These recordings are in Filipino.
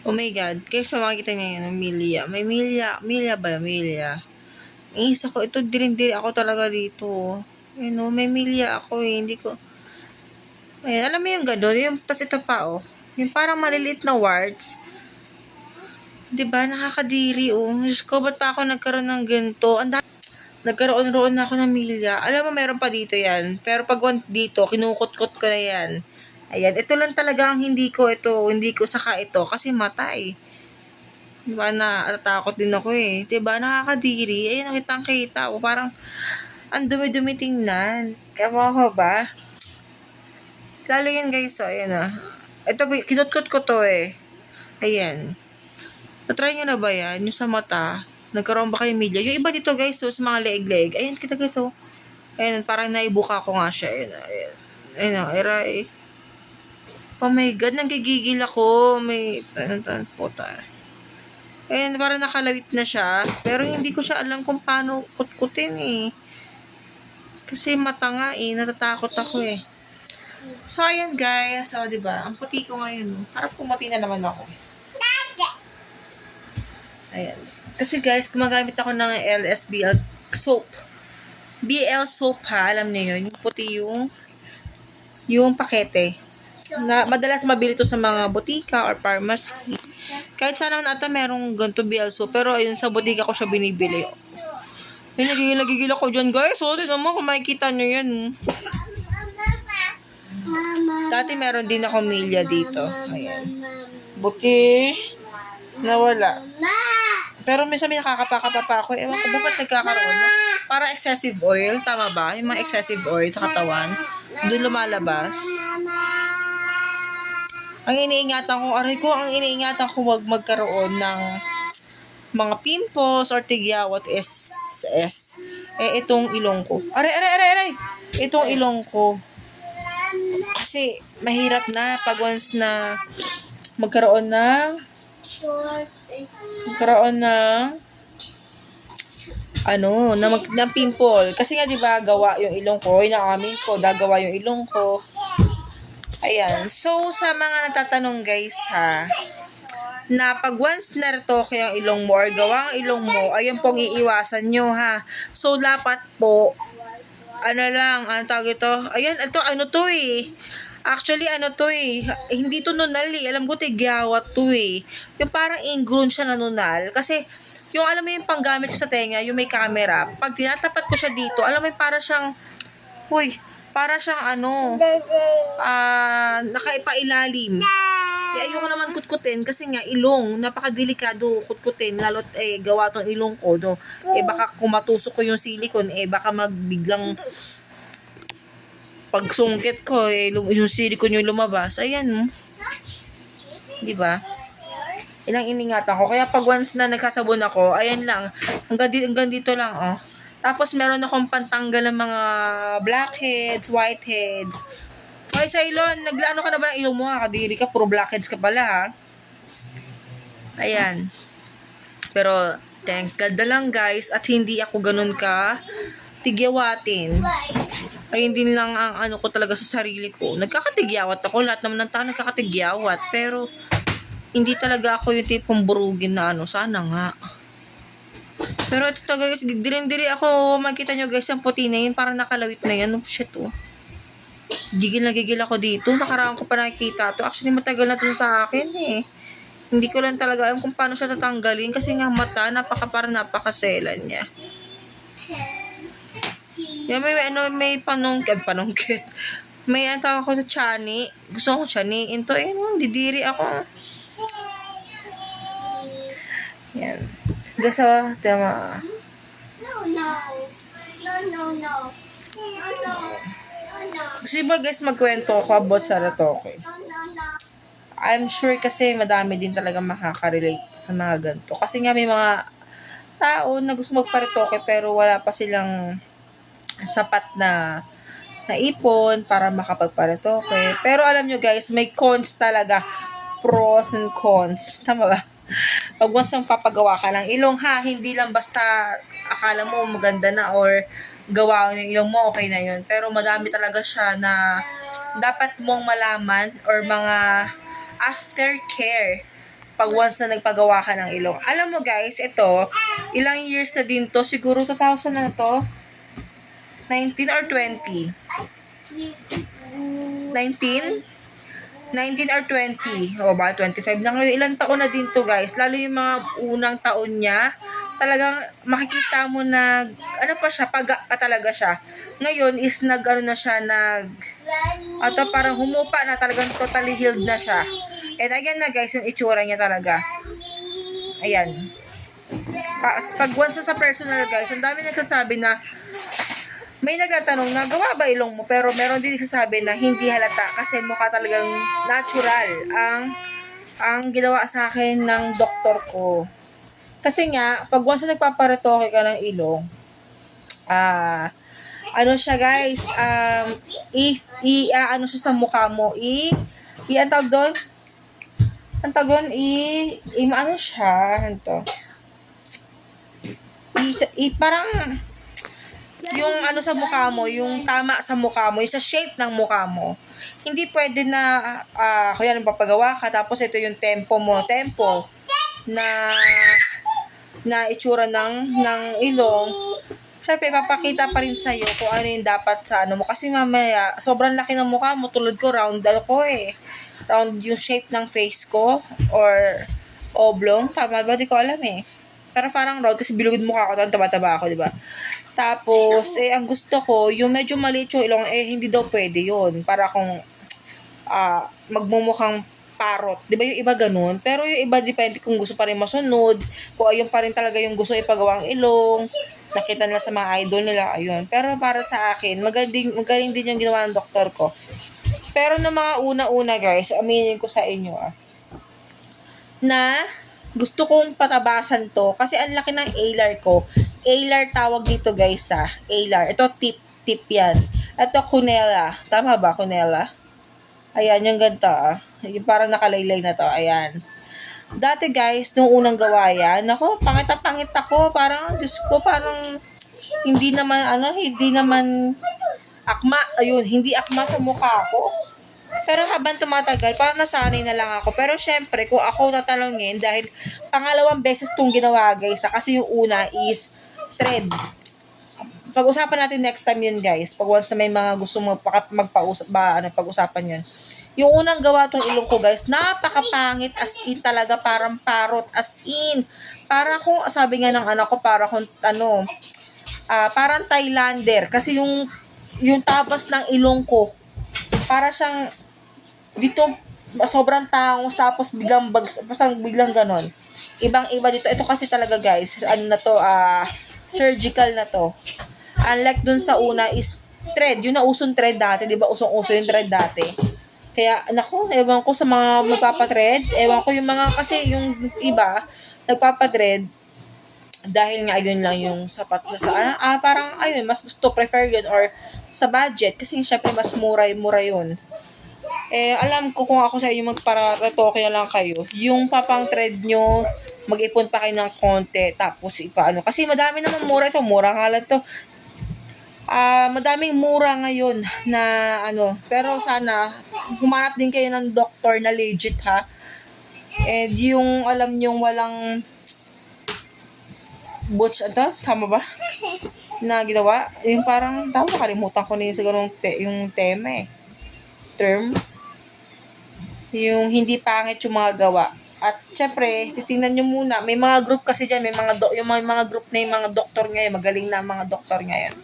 Oh my God. Kaysa makikita niya yun, Milia. May Milia. Milia ba? Milia. Isa ko, ito din ako talaga dito. Ayun oh, may Milia ako eh. Hindi ko... Ayan, alam mo yung gano'n? Yung, tas ito pa oh. Yung parang maliliit na warts. 'Di ba Nakakadiri oh. Diyos ko, ba't pa ako nagkaroon ng ganito? Ang Nagkaroon-roon na ako ng milya. Alam mo, meron pa dito yan. Pero pag dito, kinukot-kot ko na yan. Ayan, ito lang talaga ang hindi ko ito, hindi ko saka ito kasi mata eh. Diba, natatakot din ako eh. Diba, nakakadiri. Ayun, nakitang kita ko. Parang, ang dumi-dumi tingnan. Ewan ko ba? Lalo yan guys, so, ayan ah. Ito, kinutkot ko to eh. Ayan. Natry nyo na ba yan? Yung sa mata, nagkaroon ba kayo media? Yung iba dito guys, so, sa mga leeg-leeg. Ayan, kita guys, oh. Ayan, parang naibuka ko nga siya. Ayan, ayan. Ayan, oh, aray. Oh my God, nanggigigil ako. May, ano to, puta. Ayan, parang nakalawit na siya. Pero hindi ko siya alam kung paano kutkutin eh. Kasi mata nga eh, natatakot ako eh. So, ayan guys. So, di ba? Ang puti ko ngayon. oh. Parang pumuti na naman ako. Ayan. Kasi guys, gumagamit ako ng LSBL soap. BL soap ha, alam niyo yun. Yung puti yung yung pakete. Na, madalas mabili to sa mga butika or pharmacy. Kahit sana naman ata merong ganito BL soap. Pero ayun, sa butika ko siya binibili. Ay, nagigil-nagigil ako dyan guys. O, tignan mo kung makikita nyo yan. oh. Dati meron din ako milya dito. Ayan. Buti. Nawala. Pero minsan may nakakapakapa pa ako. Ewan ko ba ba't nagkakaroon? No? Para excessive oil. Tama ba? Yung mga excessive oil sa katawan. Doon lumalabas. Ang iniingatan ko, aray ko, ang iniingatan ko wag magkaroon ng mga pimples or tigyawat is, is eh itong ilong ko. Aray, aray, aray, aray! Itong ilong ko. Kasi mahirap na pag once na magkaroon ng magkaroon ng ano, na mag, ng pimple. Kasi nga 'di ba, gawa yung ilong ko, inaamin ko, dagawa yung ilong ko. Ayan. So sa mga natatanong guys ha, na pag once naritoke ang ilong mo or gawa ang ilong mo, ayun pong iiwasan nyo ha. So dapat po, ano lang, ano tawag ito? Ayan, ito, ano to eh. Actually, ano to eh. Hindi to nunal eh. Alam ko, tigyawat to eh. Yung parang ingrown siya na nunal. Kasi, yung alam mo yung panggamit ko sa tenga, yung may camera, pag tinatapat ko siya dito, alam mo yung para siyang, uy, para siyang ano, ah, nakaipailalim. Eh, ayoko naman kutkutin kasi nga ilong, napakadelikado kutkutin, lalo't eh, gawa tong ilong ko, no? Eh, baka kung matusok ko yung silicone, eh, baka magbiglang pag sungkit ko, eh, yung silicone yung lumabas, ayan, mo. Di ba? Ilang iningatan ko. Kaya pag once na nagkasabon ako, ayan lang, hanggang, di- hanggang dito lang, oh. Tapos meron akong pantanggal ng mga blackheads, whiteheads, Hoy, Sailon, naglaano ka na ba ng ilong mo? Kadiri ka, puro blackheads ka pala ha. Ayan. Pero, thank God na lang guys, at hindi ako ganun ka tigyawatin. Ay, hindi lang ang ano ko talaga sa sarili ko. Nagkakatigyawat ako, lahat naman ng tao nagkakatigyawat. Pero, hindi talaga ako yung tipong burugin na ano, sana nga. Pero ito talaga guys, dirin-diri ako, makita nyo guys, ang puti na yun, parang nakalawit na yan. Oh, shit oh. Gigil na gigil ako dito. Nakaraan ko pa nakikita to. Actually, matagal na to sa akin eh. Hindi ko lang talaga alam kung paano siya tatanggalin kasi nga mata, napaka parang napakaselan niya. Yan, may, ano, may panungkit, panungkit. May ano tawag ko sa chani. Gusto ko chaniin to. Eh, didiri ako. Yan. Gusto, tama. No, no. No, no, no. No, no. No, no. Gusto ba guys magkwento ako about sa Ratoke? I'm sure kasi madami din talaga makaka-relate sa mga ganito. Kasi nga may mga tao na gusto magparitoke pero wala pa silang sapat na na ipon para makapagparitoke. Pero alam nyo guys, may cons talaga. Pros and cons. Tama ba? Pag once nang papagawa ka ng ilong ha, hindi lang basta akala mo maganda na or gawa ng ilong mo, okay na yun. Pero madami talaga siya na dapat mong malaman or mga aftercare pag once na nagpagawa ka ng ilong. Alam mo guys, ito, ilang years na din to, siguro 2000 na to, 19 or 20? 19? 19 or 20. O ba, 25 na ngayon. Ilang taon na din to guys. Lalo yung mga unang taon niya. Talagang makikita mo na, ano pa siya, paga pa talaga siya. Ngayon is nag, ano na siya, nag, ato parang humupa na talagang totally healed na siya. And again na guys, yung itsura niya talaga. Ayan. Pa- Pag once sa personal guys, ang dami nagsasabi na may nagtatanong na gawa ba ilong mo pero meron din nagsasabi na hindi halata kasi mukha talagang natural ang ang ginawa sa akin ng doktor ko. Kasi nga, pag once na nagpaparetoke ka ng ilong, ah, ano siya guys, um, i, i ah, ano siya sa mukha mo, i, i, ang tawag doon? Ang tawag doon, i, i, ano siya, ano to? I, i, parang, yung ano sa mukha mo, yung tama sa mukha mo, yung sa shape ng mukha mo. Hindi pwede na, ah, kaya nang papagawa ka, tapos ito yung tempo mo, tempo, na, na itsura ng, ng ilong. Siyempre, papakita pa rin sa'yo kung ano yung dapat sa ano mo. Kasi mamaya, sobrang laki ng mukha mo, tulad ko, round ako eh. Round yung shape ng face ko, or oblong. Tama ba? Di ko alam eh. Pero parang round kasi bilugid mukha ko, taba-taba ako, di ba? Tapos, eh, ang gusto ko, yung medyo maliit yung ilong, eh, hindi daw pwede yun. Para kung ah magmumukhang parot. Di ba yung iba ganun? Pero yung iba, depende kung gusto pa rin masunod. Kung ayun pa rin talaga yung gusto ipagawang ilong. Nakita nila sa mga idol nila, ayun. Pero para sa akin, magaling, magaling din yung ginawa ng doktor ko. Pero ng mga una-una, guys, aminin ko sa inyo, ah, na gusto kong patabasan to kasi ang laki ng alar ko. Alar tawag dito guys sa alar. Ito tip, tip yan. Ito kunela. Tama ba kunela? Ayan, yung ganito ah. Yung parang nakalaylay na to. Ayan. Dati guys, nung unang gawa yan, ako, pangit na pangit ako. Parang, Diyos ko, parang hindi naman, ano, hindi naman akma, ayun, hindi akma sa mukha ko. Pero habang tumatagal, parang nasanay na lang ako. Pero syempre, kung ako tatalungin, dahil pangalawang beses itong ginawa, guys, ah, kasi yung una is thread. Pag-usapan natin next time yun, guys. Pag once na may mga gusto magpa, magpausap, ba, ano, pag-usapan yun. Yung unang gawa tong ilong ko, guys, napakapangit as in talaga, parang parot as in. Para kung, sabi nga ng anak ko, para kung, ano, ah parang Thailander. Kasi yung, yung tapas ng ilong ko, para siyang dito sobrang tangos tapos biglang bags basta biglang ganon. Ibang iba dito. Ito kasi talaga guys, ano na to, ah surgical na to. Unlike dun sa una is thread. Yung nausong thread dati, di ba? Usong-uso yung thread dati. Kaya, nako, ewan ko sa mga magpapathread. Ewan ko yung mga, kasi yung iba, nagpapathread, dahil nga yun lang yung sapat na sa, ah, ah, parang, ayun, mas gusto, prefer yun, or sa budget, kasi syempre mas mura, mura yun. Eh, alam ko kung ako sa inyo magpara-retoke na lang kayo, yung papang thread nyo, mag-ipon pa kayo ng konti, tapos ipaano. Kasi madami naman mura ito, mura nga lang to. Ah, madaming mura ngayon na ano, pero sana humanap din kayo ng doktor na legit ha. And yung alam nyong walang butch, ito, tama ba? Na ginawa, yung parang, tama, kalimutan ko na yung siguro yung, te, yung tema eh. Term. Yung hindi pangit yung mga gawa. At syempre, titingnan nyo muna. May mga group kasi dyan, may mga, do, yung mga, mga group na yung mga doktor ngayon, magaling na mga doktor ngayon.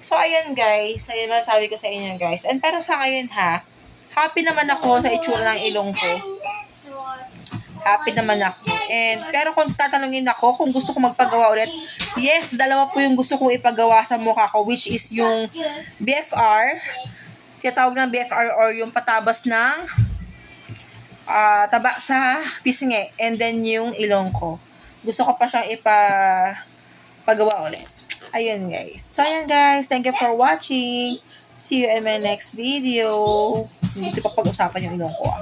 So, ayan guys, ayun na sabi ko sa inyo guys. And pero sa ngayon ha, happy naman ako sa itsura ng ilong ko. Happy naman ako. And, pero kung tatanungin ako, kung gusto ko magpagawa ulit, yes, dalawa po yung gusto kong ipagawa sa mukha ko, which is yung BFR, tinatawag ng BFR or yung patabas ng ah taba sa pisngi, and then yung ilong ko. Gusto ko pa siyang ipa pagawa ulit. Ayun guys. So ayan guys, thank you for watching. See you in my next video. Hindi ko pa pag-usapan yung ilong ko ah.